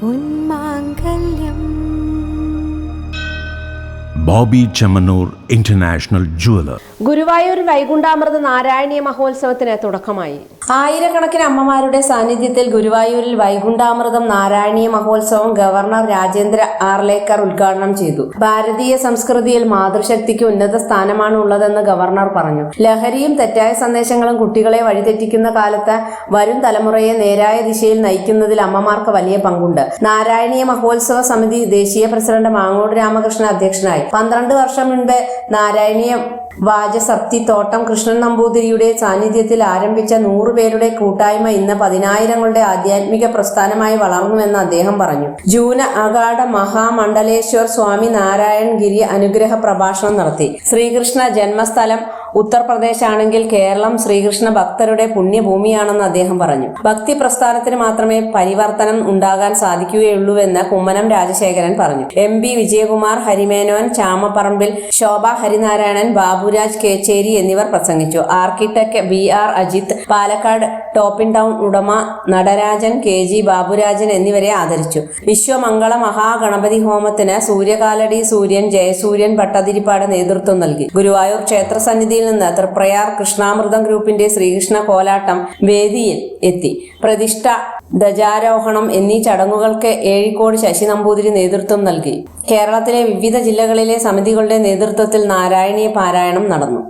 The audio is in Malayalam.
പൊന്മാങ്കല്യം ബോബി ചെമ്മനൂർ ഇന്റർനാഷണൽ ജുവലർ ഗുരുവായൂർ വൈകുണ്ഠാമൃത നാരായണീയ മഹോത്സവത്തിന് തുടക്കമായി. ആയിരക്കണക്കിന് അമ്മമാരുടെ സാന്നിധ്യത്തിൽ ഗുരുവായൂരിൽ വൈകുണ്ഠാമൃതം നാരായണീയ മഹോത്സവം ഗവർണർ രാജേന്ദ്ര ആർലേക്കർ ഉദ്ഘാടനം ചെയ്തു. ഭാരതീയ സംസ്കൃതിയിൽ മാതൃശക്തിക്ക് ഉന്നത സ്ഥാനമാണ് ഉള്ളതെന്ന് ഗവർണർ പറഞ്ഞു. ലഹരിയും തെറ്റായ സന്ദേശങ്ങളും കുട്ടികളെ വഴിതെറ്റിക്കുന്ന കാലത്ത് വരും തലമുറയെ നേരായ ദിശയിൽ നയിക്കുന്നതിൽ അമ്മമാർക്ക് വലിയ പങ്കുണ്ട്. നാരായണീയ മഹോത്സവ സമിതി ദേശീയ പ്രസിഡന്റ് മാങ്ങോട് രാമകൃഷ്ണൻ അധ്യക്ഷനായി. പന്ത്രണ്ട് വർഷം മുൻപ് നാരായണീയ വാചസപ്തി തോട്ടം കൃഷ്ണൻ നമ്പൂതിരിയുടെ സാന്നിധ്യത്തിൽ ആരംഭിച്ച നൂറുപേരുടെ കൂട്ടായ്മ ഇന്ന് പതിനായിരങ്ങളുടെ ആധ്യാത്മിക പ്രസ്ഥാനമായി വളർന്നുവെന്ന് അദ്ദേഹം പറഞ്ഞു. ജൂന അഗാഡ മഹാമണ്ഡലേശ്വർ സ്വാമി നാരായൺ ഗിരി അനുഗ്രഹ പ്രഭാഷണം നടത്തി. ശ്രീകൃഷ്ണ ജന്മസ്ഥലം ഉത്തർപ്രദേശാണെങ്കിൽ കേരളം ശ്രീകൃഷ്ണ ഭക്തരുടെ പുണ്യഭൂമിയാണെന്ന് അദ്ദേഹം പറഞ്ഞു. ഭക്തി പ്രസ്ഥാനത്തിന് മാത്രമേ പരിവർത്തനം ഉണ്ടാകാൻ സാധിക്കുകയുള്ളൂവെന്ന് കുമ്മനം രാജശേഖരൻ പറഞ്ഞു. എം പി വിജയകുമാർ ഹരിമേനോൻ ചാമപ്പറമ്പിൽ ശോഭ ഹരിനാരായണൻ ബാബുരാജ് കേച്ചേരി എന്നിവർ പ്രസംഗിച്ചു. Architect B R Ajith Palakkad top in town ഉടമ നടരാജൻ കെ ജി ബാബുരാജൻ എന്നിവരെ ആദരിച്ചു. വിശ്വമംഗള മഹാഗണപതി ഹോമത്തിന് സൂര്യകാലടി സൂര്യൻ ജയസൂര്യൻ ഭട്ടതിരിപ്പാട് നേതൃത്വം നൽകി. ഗുരുവായൂർ ക്ഷേത്ര സന്നിധിയിൽ നിന്ന് തൃപ്രയാർ കൃഷ്ണാമൃതം ഗ്രൂപ്പിന്റെ ശ്രീകൃഷ്ണ കോലാട്ടം വേദിയിൽ എത്തി. പ്രതിഷ്ഠ ധ്വജാരോഹണം എന്നീ ചടങ്ങുകൾക്ക് ഏഴിക്കോട് ശശി നമ്പൂതിരി നേതൃത്വം നൽകി. കേരളത്തിലെ വിവിധ ജില്ലകളിലെ സമിതികളുടെ നേതൃത്വത്തിൽ നാരായണീയ പാരായണം നടന്നു.